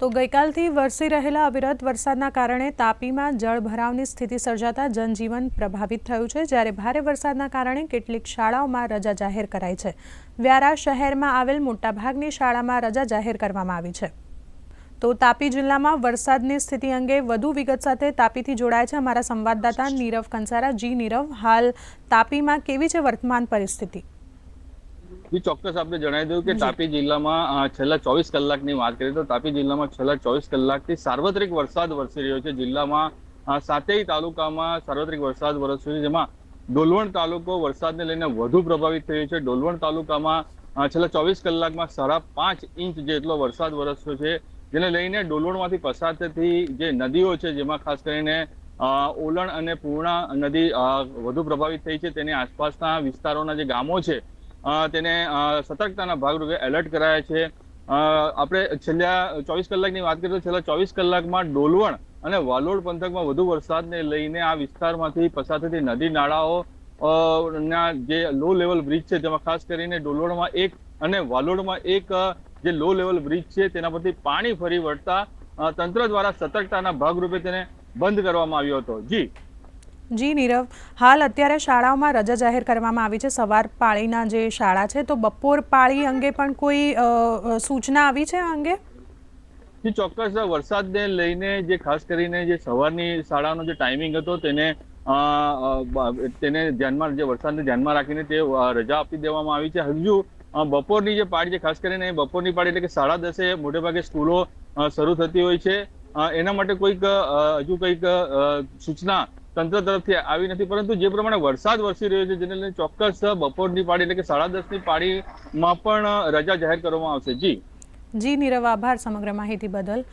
તો ગઈકાલથી વરસી રહેલા અવિરત વરસાદના કારણે તાપીમાં જળભરાવની સ્થિતિ સર્જાતા જનજીવન પ્રભાવિત થયું છે, જ્યારે ભારે વરસાદના કારણે કેટલીક શાળાઓમાં રજા જાહેર કરાઈ છે. વ્યારા શહેરમાં આવેલ મોટાભાગની શાળામાં રજા જાહેર કરવામાં આવી છે. તો તાપી જિલ્લામાં વરસાદની સ્થિતિ અંગે વધુ વિગત સાથે તાપીથી જોડાય છે અમારા સંવાદદાતા નીરવ કંસારા. જી નીરવ, હાલ તાપીમાં કેવી છે વર્તમાન પરિસ્થિતિ? જી ચોક્કસ આપણે જણાવી દઉં કે તાપી જિલ્લામાં છેલ્લા ચોવીસ કલાકની વાત કરીએ તો તાપી જિલ્લામાં છેલ્લા ચોવીસ કલાકથી સાર્વત્રિક વરસાદ વરસી રહ્યો છે. જિલ્લામાં સાતેય તાલુકામાં સાર્વત્રિક વરસાદ વરસ્યો છે જેમાં ડોલવણ તાલુકો વરસાદને લઈને વધુ પ્રભાવિત થયો છે. ડોલવણ તાલુકામાં છેલ્લા ચોવીસ કલાકમાં સાડા પાંચ ઇંચ જેટલો વરસાદ વરસ્યો છે. જેને લઈને ડોલવણમાંથી પસાર થતી જે નદીઓ છે જેમાં ખાસ કરીને ઓલણ અને પૂર્ણા નદી વધુ પ્રભાવિત થઈ છે. તેની આસપાસના વિસ્તારોના જે ગામો છે તેને સતર્કતાના ભાગરૂપે એલર્ટ કરાયા છે. આપણે છેલ્લા ચોવીસ કલાકની વાત કરીએ તો છેલ્લા ચોવીસ કલાકમાં ડોલવણ અને વાલોડ પંથકમાં વધુ વરસાદને લઈને આ વિસ્તારમાંથી પસાર થતી નદી નાળાઓ ના જે લો લેવલ બ્રિજ છે, તેમાં ખાસ કરીને ડોલવણમાં એક અને વાલોડમાં એક જે લો લેવલ બ્રિજ છે, તેના પરથી પાણી ફરી વળતા તંત્ર દ્વારા સતર્કતાના ભાગરૂપે તેને બંધ કરવામાં આવ્યો હતો. જી. જી, નીરવ. હાલ અત્યારે શાળાઓમાં રજા જાહેર કરવામાં આવી છે. સવાર પાળીના જે શાળા છે, તો બપોર પાળી અંગે પણ કોઈ સૂચના આવી છે અંગે? જે, ચોક્કસ. વરસાદને લઈને જે ખાસ કરીને જે સવારની શાળાનો જે ટાઈમિંગ હતો, તેને તેને ધ્યાનમાં, જે વરસાદને ધ્યાનમાં રાખીને તે રજા આપી દેવામાં આવી છે. હજુ બપોરની જે પાળી છે, ખાસ કરીને બપોરની પાળી એટલે કે સાડા દસે મોટેભાગે સ્કૂલો શરૂ થતી હોય છે. એના માટે કોઈક હજુ કંઈક સૂચના તંત્ર તરફથી આવી નથી, પરંતુ જે પ્રમાણે વરસાદ વરસી રહ્યો છે, જેને લઈને ચોક્કસ બપોરની પાળી એટલે કે સાડા દસની પાળીમાં પણ રજા જાહેર કરવામાં આવશે. જી. જી, નીરવ, આભાર સમગ્ર માહિતી બદલ.